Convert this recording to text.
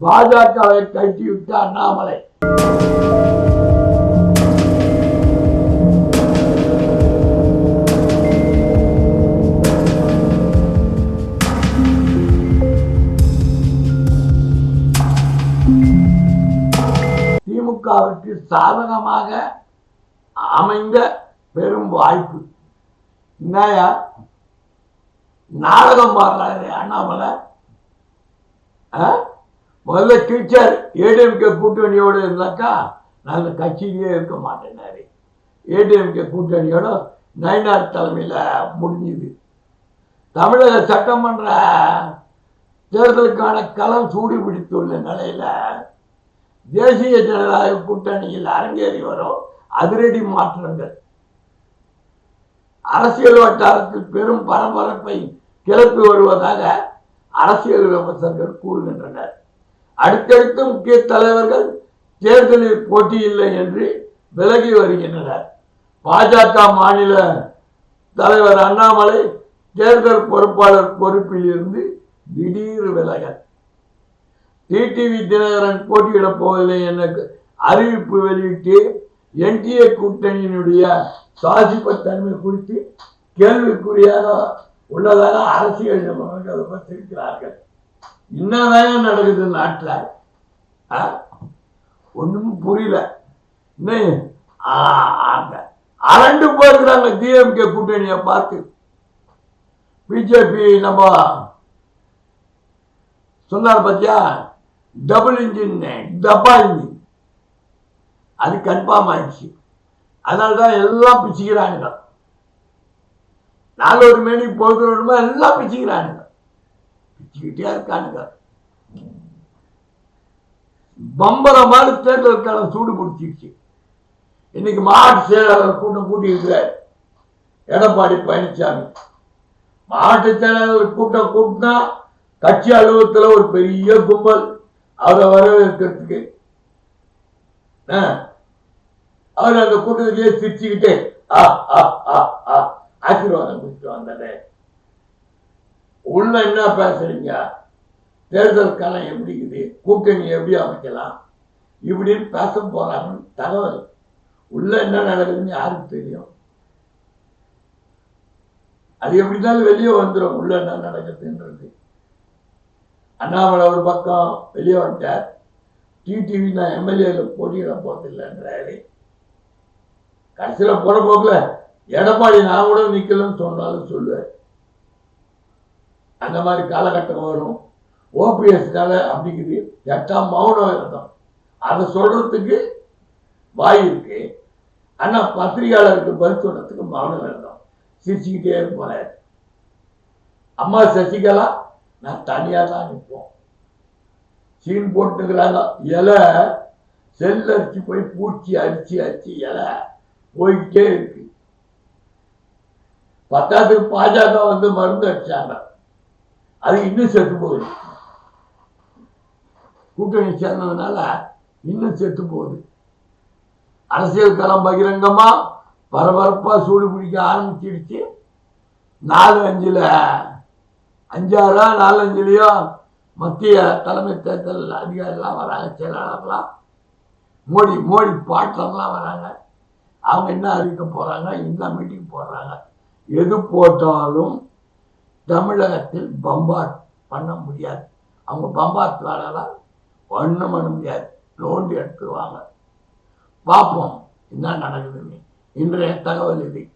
பாஜகவை கட்டிவிட்ட அண்ணாமலை திமுகவிற்கு சாதகமாக அமைந்த பெரும் வாய்ப்பு. என்னையா நாடகம் பாடுறாரு அண்ணாமலை. முதல்ல டீச்சர் ஏடிஎம்கே கூட்டணியோடு இருந்தாக்கா நாங்கள் கட்சியிலே இருக்க மாட்டேனாரு ஏடிஎம்கே கூட்டணியோட நயினார் தலைமையில் முடிஞ்சுது. தமிழக சட்டமன்ற தேர்தலுக்கான களம் சூடு பிடித்துள்ள நிலையில் தேசிய ஜனநாயக கூட்டணியில் அரங்கேறி வரும். அதிரடி மாற்றங்கள். அரசியல் வட்டாரத்தில் பெரும் பரபரப்பை கிளப்பி வருவதாக அரசியல் விமர்சகர்கள் கூறுகின்றனர். அடுத்தடுத்த முக்கிய தலைவர்கள் தேர்தலில் போட்டியில்லை என்று விலகி வருகின்றனர். பாஜக மாநில தலைவர் அண்ணாமலை தேர்தல் பொறுப்பாளர் பொறுப்பில் இருந்து திடீர் விலகல். டிடிவி தினகரன் போட்டியிடப் போவதில்லை என அறிவிப்பு வெளியிட்டு என்டிஏ கூட்டணியினுடைய சுவாசிப்பத்தன்மை குறித்து கேள்விக்குறியாக உள்ளதாக அரசியல் நிபுணர்கள் தெரிவிக்கிறார்கள் என்னதான் நடக்குது நாட்டில்? ஒன்றும் புரியல. இன்னும் ஆ, அரண்டு போயிருக்கிறாங்க டிஎம்கே கூட்டணியை பார்த்து. பிஜேபி நம்ம சொன்னார் பார்த்தியா டபுள் இன்ஜின் டப்பா இன்ஜின் அது கன்ஃபார்ம் ஆயிடுச்சு. அதனால தான் எல்லாம் பிச்சுக்கிறானுங்க. நாலு ஒரு மணிக்கு போகிறோமா எல்லாம் பிச்சுக்கிறானுங்க. பிச்சுக்கிட்டே இருக்கானுங்க. பம்பர மாதிரி தேர்தல் காலம் சூடு பிடிச்சிருச்சு. இன்னைக்கு மாவட்ட செயலாளர் கூட்டம் கூட்டியிருக்கிறார். எடப்பாடி பழனிசாமி. மாவட்ட செயலாளர் கூட்டம் கூட்டினா கட்சி அலுவலகத்தில் ஒரு பெரிய கும்பல். அவரை வரவேற்கிறதுக்கு. ஆ. அவர் அந்த கூட்டத்திலேயே சிரிச்சுக்கிட்டே ஆ ஆ ஆ ஆ. ஆசீர்வாதம் கொடுத்து வந்தாரு. உள்ள என்ன பேசுறீங்க? தேர்தல் காலம் எப்படி இருக்குது? கூட்டணி எப்படி அமைக்கலாம்? இப்படின்னு பேச போறாங்கன்னு தகவல். உள்ள என்ன நடக்குதுன்னு யாருக்கு தெரியும்? அது எப்படினாலும் வெளியே வந்துடும் உள்ள என்ன நடக்குதுன்றது. அண்ணாமலை ஒரு பக்கம் வெளியே வந்துட்டார். டிடிவி நான் எம்எல்ஏல போட்டியிட போதில்லைன்றாரு கடைசியில் போற போக்கில் எடப்பாடி நான் கூட நிற்கலன்னு சொன்னாலும் சொல்லுவேன் அந்த மாதிரி காலகட்டம் வரும். ஓபிஎஸ்னால அப்படிங்கிறது எட்டாம் மௌனம் இருந்தோம். அதை சொல்றதுக்கு வாய் இருக்கு. ஆனா பத்திரிகையாளருக்கு பதில் சொல்றதுக்கு மௌனம் இருந்தோம். சிரிச்சுக்கிட்டே போறாரு அம்மா சசிகலா நான் தனியாக தான் நிற்போம். சீன் போட்டுக்கிறாங்க. இலை செல் அரிச்சு போய் பூச்சி அரிச்சு அரிச்சு இலை போய்கிட்டே இருக்கு. பத்தாத்துக்கு பாஜக வந்து மருந்து அடிச்சாங்க. அது இன்னும் செத்து போகுது. கூட்டணி சேர்ந்ததுனால இன்னும் செத்து போகுது. அரசியல் களம் பகிரங்கமா பரபரப்பா சூடு பிடிக்க ஆரம்பிச்சிடுச்சு. நாலு அஞ்சுல அஞ்சாறா நாலு அஞ்சுலயோ மத்திய தலைமை தேர்தல் அதிகாரிலாம் வராங்க செயலாளர்லாம் மோடி மோடி பாட்டர்லாம் வராங்க. அவங்க என்ன அறிவிக்க போறாங்க? என்ன மீட்டிங் போடுறாங்க. எது போட்டாலும் தமிழகத்தில் பம்பாட் பண்ண முடியாது. அவங்க பம்பாட் வேலைலாம் ஒன்றும் பண்ண முடியாது. நோண்டி எடுத்துருவாங்க. பார்ப்போம். என்ன நடக்குதுன்னு. இன்றைய தகவல் இது.